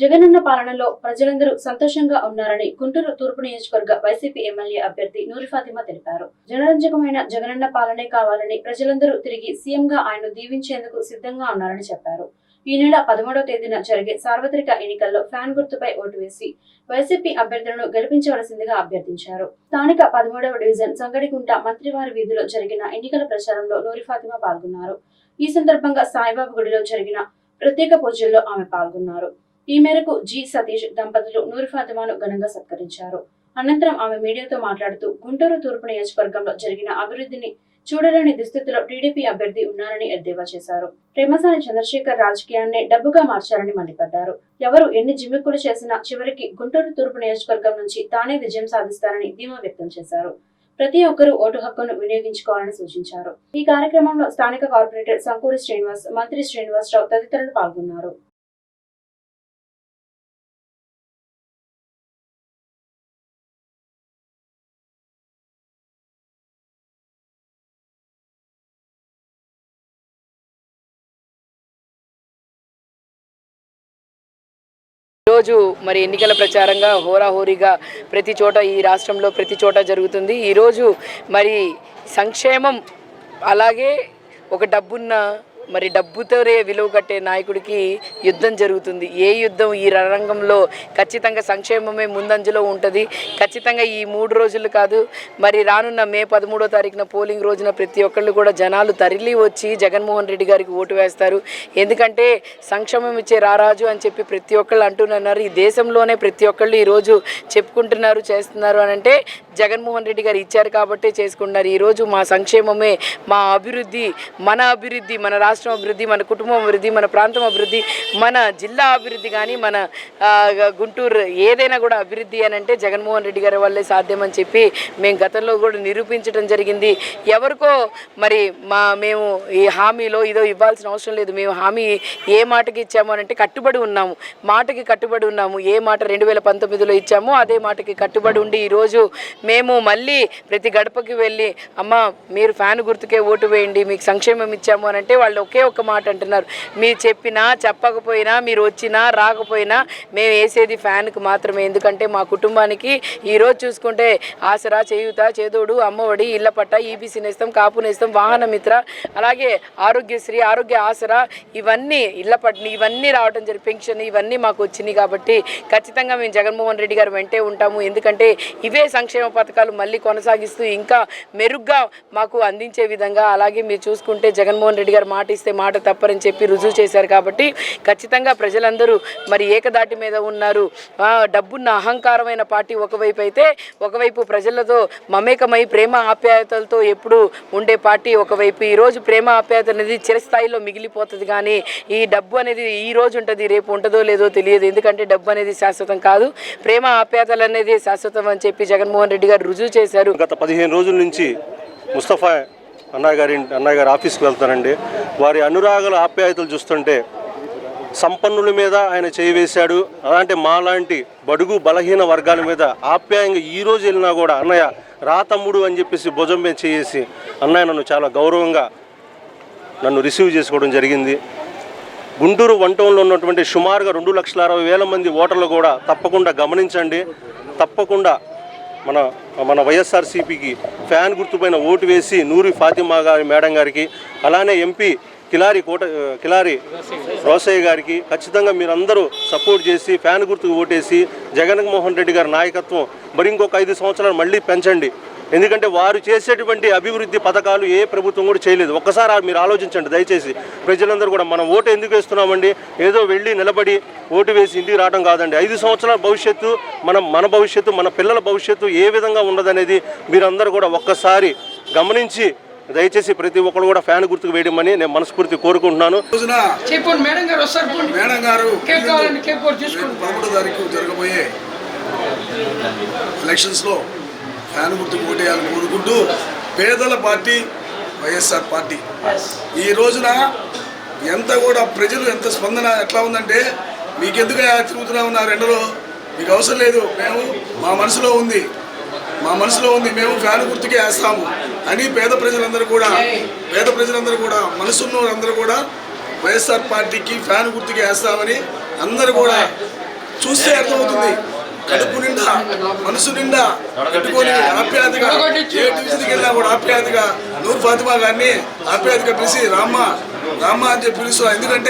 జగనన్న పాలనలో ప్రజలందరూ సంతోషంగా ఉన్నారని గుంటూరు తూర్పు నియోజకవర్గ వైసీపీ ఎమ్మెల్యే అభ్యర్థి నూరి ఫాతిమా తెలిపారు. జనరంజకమైన జగనన్న పాలనే కావాలని ప్రజలందరూ తిరిగి సీఎంగా గా దీవించేందుకు సిద్ధంగా ఉన్నారని చెప్పారు. ఈ నెల పదమూడవ తేదీన జరిగే సార్వత్రిక ఎన్నికల్లో ఫ్యాన్ గుర్తుపై ఓటు వేసి వైసీపీ అభ్యర్థులను గెలిపించవలసిందిగా అభ్యర్థించారు. స్థానిక పదమూడవ డివిజన్ సంగడిగుంట మంత్రివారి వీధిలో జరిగిన ఎన్నికల ప్రచారంలో నూరి ఫాతిమా పాల్గొన్నారు. ఈ సందర్భంగా సాయిబాబు గుడిలో జరిగిన ప్రత్యేక పూజల్లో ఆమె పాల్గొన్నారు. ఈ మేరకు జి సతీష్ దంపతులు నూరి ఫాతిమాను ఘనంగా సత్కరించారు. అనంతరం ఆమె మీడియాతో మాట్లాడుతూ గుంటూరు తూర్పు నియోజకవర్గంలో జరిగిన అభివృద్ధిని చూడలేని దుస్థితిలో టీడీపీ అభ్యర్థి ఉన్నారని ఎద్దేవా చేశారు. ప్రేమసాని చంద్రశేఖర్ రాజకీయాన్ని డబ్బుగా మార్చారని మండిపడ్డారు. ఎవరు ఎన్ని జిమ్మిక్కులు చేసినా చివరికి గుంటూరు తూర్పు నియోజకవర్గం నుంచి తానే విజయం సాధిస్తారని ధీమా వ్యక్తం చేశారు. ప్రతి ఒక్కరూ ఓటు హక్కును వినియోగించుకోవాలని సూచించారు. ఈ కార్యక్రమంలో స్థానిక కార్పొరేటర్ సంకూరి శ్రీనివాస్ మంత్రి శ్రీనివాసరావు తదితరులు పాల్గొన్నారు. ఈరోజు మరి ఎన్నికల ప్రచారంగా హోరాహోరీగా ప్రతి చోట ఈ రాష్ట్రంలో ప్రతి చోట జరుగుతుంది. ఈరోజు మరి సంక్షేమం అలాగే ఒక డబ్బున్న మరి డబ్బుతోనే విలువ కట్టే నాయకుడికి యుద్ధం జరుగుతుంది. ఏ యుద్ధం ఈ రంగంలో ఖచ్చితంగా సంక్షేమమే ముందంజలో ఉంటుంది. ఖచ్చితంగా ఈ మూడు రోజులు కాదు మరి రానున్న మే పదమూడో తారీఖున పోలింగ్ రోజున ప్రతి ఒక్కళ్ళు కూడా జనాలు తరలి వచ్చి జగన్మోహన్ రెడ్డి గారికి ఓటు వేస్తారు. ఎందుకంటే సంక్షేమం ఇచ్చే రారాజు అని చెప్పి ప్రతి ఒక్కళ్ళు అంటున్నారు ఈ దేశంలోనే ప్రతి ఒక్కళ్ళు ఈరోజు చెప్పుకుంటున్నారు చేస్తున్నారు అని అంటే జగన్మోహన్ రెడ్డి గారు ఇచ్చారు కాబట్టే చేసుకున్నారు. ఈరోజు మా సంక్షేమమే మా అభివృద్ధి మన అభివృద్ధి మన రాష్ట్రం అభివృద్ధి మన కుటుంబం అభివృద్ధి మన ప్రాంతం అభివృద్ధి మన జిల్లా అభివృద్ధి కానీ మన గుంటూరు ఏదైనా కూడా అభివృద్ధి అని అంటే జగన్మోహన్ రెడ్డి గారి వల్లే సాధ్యమని చెప్పి మేము గతంలో కూడా నిరూపించడం జరిగింది. ఎవరికో మరి మా మేము ఈ హామీలో ఇదో ఇవ్వాల్సిన అవసరం లేదు. మేము హామీ ఏ మాటకి ఇచ్చాము అని అంటే కట్టుబడి ఉన్నాము. మాటకి కట్టుబడి ఉన్నాము. ఏ మాట రెండు వేల పంతొమ్మిదిలో ఇచ్చామో అదే మాటకి కట్టుబడి ఉండి ఈరోజు మేము మళ్ళీ ప్రతి గడపకి వెళ్ళి అమ్మ మీరు ఫ్యాన్ గుర్తుకే ఓటు వేయండి మీకు సంక్షేమం ఇచ్చాము అని అంటే వాళ్ళు ఒకే ఒక్క మాట అంటున్నారు. మీరు చెప్పినా చెప్పకపోయినా మీరు వచ్చినా రాకపోయినా మేము వేసేది ఫ్యాన్కి మాత్రమే. ఎందుకంటే మా కుటుంబానికి ఈరోజు చూసుకుంటే ఆసరా చేయుత చేదోడు అమ్మఒడి ఇళ్ళ పట్ట ఈబీసీ నేస్తాం కాపు నేస్తాం వాహన మిత్ర అలాగే ఆరోగ్యశ్రీ ఆరోగ్య ఆసరా ఇవన్నీ ఇళ్ళ పట్ట ఇవన్నీ రావడం జరిగింది. పెన్షన్ ఇవన్నీ మాకు వచ్చినాయి కాబట్టి ఖచ్చితంగా మేము జగన్మోహన్ రెడ్డి గారు వెంటే ఉంటాము. ఎందుకంటే ఇవే సంక్షేమ పథకాలు మళ్ళీ కొనసాగిస్తూ ఇంకా మెరుగ్గా మాకు అందించే విధంగా అలాగే మీరు చూసుకుంటే జగన్మోహన్ రెడ్డి గారు మాట ఇస్తే మాట తప్పరని చెప్పి రుజువు చేశారు కాబట్టి ఖచ్చితంగా ప్రజలందరూ మరి ఏకదాటి మీద ఉన్నారు. డబ్బున్న అహంకారమైన పార్టీ ఒకవైపు అయితే ఒకవైపు ప్రజలతో మమేకమై ప్రేమ ఆప్యాయతలతో ఎప్పుడు ఉండే పార్టీ ఒకవైపు. ఈరోజు ప్రేమ ఆప్యాయత అనేది చిరస్థాయిలో మిగిలిపోతుంది కానీ ఈ డబ్బు అనేది ఈ రోజు ఉంటుంది రేపు ఉంటుందో లేదో తెలియదు. ఎందుకంటే డబ్బు అనేది శాశ్వతం కాదు. ప్రేమ ఆప్యాయతలు అనేది శాశ్వతం అని చెప్పి జగన్మోహన్ రెడ్డి గారు రుజువు చేశారు. గత పదిహేను రోజుల నుంచి ముస్తఫా అన్నయ్య గారి అన్నయ్య గారి ఆఫీస్కి వెళ్తానండి వారి అనురాగాల ఆప్యాయతలు చూస్తుంటే సంపన్నుల మీద ఆయన చేయి వేశాడు. అలాంటి మాలాంటి బడుగు బలహీన వర్గాల మీద ఆప్యాయంగా ఈ రోజు వెళ్ళినా కూడా అన్నయ్య రా తమ్ముడు అని చెప్పేసి భుజం మీద చేసి అన్నయ్య నన్ను చాలా గౌరవంగా నన్ను రిసీవ్ చేసుకోవడం జరిగింది. గుంటూరు వన్ టౌన్లో ఉన్నటువంటి సుమారుగా రెండు లక్షల అరవై వేల మంది ఓటర్లు కూడా తప్పకుండా గమనించండి. తప్పకుండా మన మన వైఎస్ఆర్సీపీకి ఫ్యాన్ గుర్తుపైన ఓటు వేసి నూరి ఫాతిమా గారి మేడం గారికి అలానే ఎంపీ కిలారి కోట కిలారి రోసయ్య గారికి ఖచ్చితంగా మీరందరూ సపోర్ట్ చేసి ఫ్యాన్ గుర్తుకు ఓటేసి జగన్మోహన్ రెడ్డి గారి నాయకత్వం మరి ఇంకొక ఐదు సంవత్సరాలు మళ్ళీ పెంచండి. ఎందుకంటే వారు చేసేటువంటి అభివృద్ధి పథకాలు ఏ ప్రభుత్వం కూడా చేయలేదు. ఒక్కసారి మీరు ఆలోచించండి దయచేసి. ప్రజలందరూ కూడా మనం ఓటు ఎందుకు వేస్తున్నామండి? ఏదో వెళ్ళి నిలబడి ఓటు వేసి ఇంటికి రావడం కాదండి. ఐదు సంవత్సరాల భవిష్యత్తు మనం మన భవిష్యత్తు మన పిల్లల భవిష్యత్తు ఏ విధంగా ఉన్నదనేది మీరందరూ కూడా ఒక్కసారి గమనించి దయచేసి ప్రతి ఒక్కరు కూడా ఫ్యాన్ గుర్తుకు వేయడమని నేను మనస్ఫూర్తి కోరుకుంటున్నాను. చెప్పండి మేడం గారు మేడం గారు పదమూడో తారీఖు జరగబోయే ఎలక్షన్స్లో ఫ్యాన్ గుర్తుకు ఓటేయాలని కోరుకుంటూ పేదల పార్టీ వైఎస్ఆర్ పార్టీ. ఈ రోజున ఎంత కూడా ప్రజలు ఎంత స్పందన ఎట్లా ఉందంటే మీకెందుకు తిరుగుతున్నాము ఉన్నారు రెండలో? మీకు అవసరం లేదు. మేము మా మనసులో ఉంది. మా మనసులో ఉంది. మేము ఫ్యాన్ గుర్తుకే వేస్తాము. అని పేద ప్రజలందరూ కూడా పేద ప్రజలందరూ కూడా మనసున్న కూడా వైఎస్ఆర్ పార్టీకి ఫ్యాన్ గుర్తుకే వేస్తామని అందరూ కూడా చూస్తే అర్థమవుతుంది. కడుపు నిండా మనసు నిండా పెట్టుకొని ఆప్యాయతగా ఏ డివిజన్కి వెళ్ళినా కూడా ఆప్యాయతగా నూరు ఫాతిమా గారిని ఆప్యాయతగా పిలిచి రామ్మ రామ్మ అని చెప్పి పిలుస్తా ఎందుకంటే